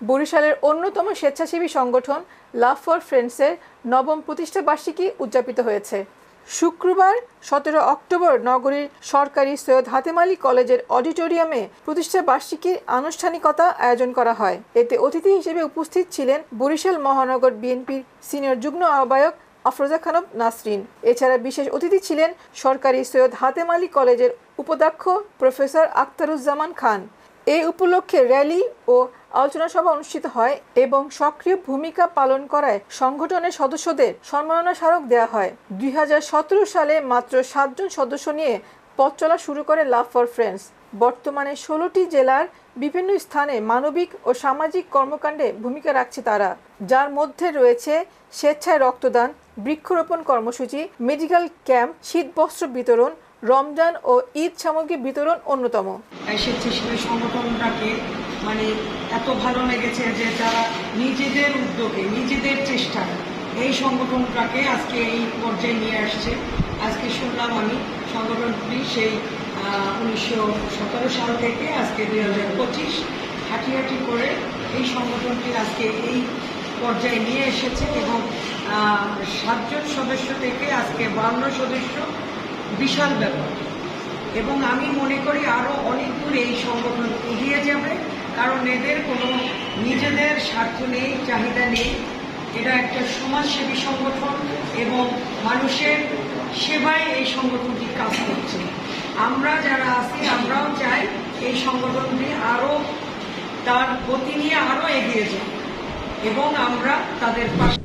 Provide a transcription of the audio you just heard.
বরিশালের অন্যতম স্বেচ্ছাসেবী সংগঠন লাভ ফর ফ্রেন্ডসের নবম প্রতিষ্ঠা বার্ষিকী উদযাপিত হয়েছে। শুক্রবার সতেরো অক্টোবর নগরীর সরকারি সৈয়দ হাতেম আলী কলেজের অডিটোরিয়ামে প্রতিষ্ঠা বার্ষিকীর আনুষ্ঠানিকতা আয়োজন করা হয়। এতে অতিথি হিসেবে উপস্থিত ছিলেন বরিশাল মহানগর বিএনপির সিনিয়র যুগ্ম আহ্বায়ক আফরোজা খানম নাসরিন। এছাড়া বিশেষ অতিথি ছিলেন সরকারি সৈয়দ হাতেম আলী কলেজের উপাধ্যক্ষ প্রফেসর আখতারুজ্জামান খান। এই উপলক্ষে র্যালি ও আলোচনা সভা অনুষ্ঠিত হয় এবং সক্রিয় ভূমিকা পালন করায় সংগঠনের সদস্যদের সম্মাননা স্মারক দেওয়া হয়। দুই হাজার সতেরো সালে মাত্র সাতজন সদস্য নিয়ে পথ চলা শুরু করে লাভ ফর ফ্রেন্ডস। বর্তমানে ষোলোটি জেলার বিভিন্ন স্থানে মানবিক ও সামাজিক কর্মকাণ্ডে ভূমিকা রাখছে তারা। যার মধ্যে রয়েছে স্বেচ্ছায় রক্তদান, বৃক্ষরোপণ কর্মসূচি, মেডিকেল ক্যাম্প, শীতবস্ত্র বিতরণ রমজান ও ঈদ সামগ্রী বিতরণ অন্যতম। স্বেচ্ছাসেবী সংগঠনটাকে মানে এত ভালো লেগেছে যে তারা নিজেদের উদ্যোগে, নিজেদের চেষ্টায় এই সংগঠনটাকে আজকে এই পর্যায়ে নিয়ে আসছে। আজকে শুনলাম আমি, সংগঠনটি সেই উনিশশো সতেরো সাল থেকে আজকে দুই হাজার পঁচিশ হাঁটি হাঁটি করে এই সংগঠনটি আজকে এই পর্যায়ে নিয়ে এসেছে এবং সাতজন সদস্য থেকে আজকে বান্ন সদস্য বিশাল ব্যাপার। এবং আমি মনে করি আরও অনেক দূর এই সংগঠন এগিয়ে যাবে, কারণ এদের কোনো নিজেদের স্বার্থ নেই, চাহিদা নেই। এটা একটা সমাজসেবী সংগঠন এবং মানুষের সেবায় এই সংগঠনটি কাজ করছে। আমরা যারা আছি, আমরাও চাই এই সংগঠনটি আরও তার গতি নিয়ে আরও এগিয়ে যাক। এবং আমরা তাদের পাশে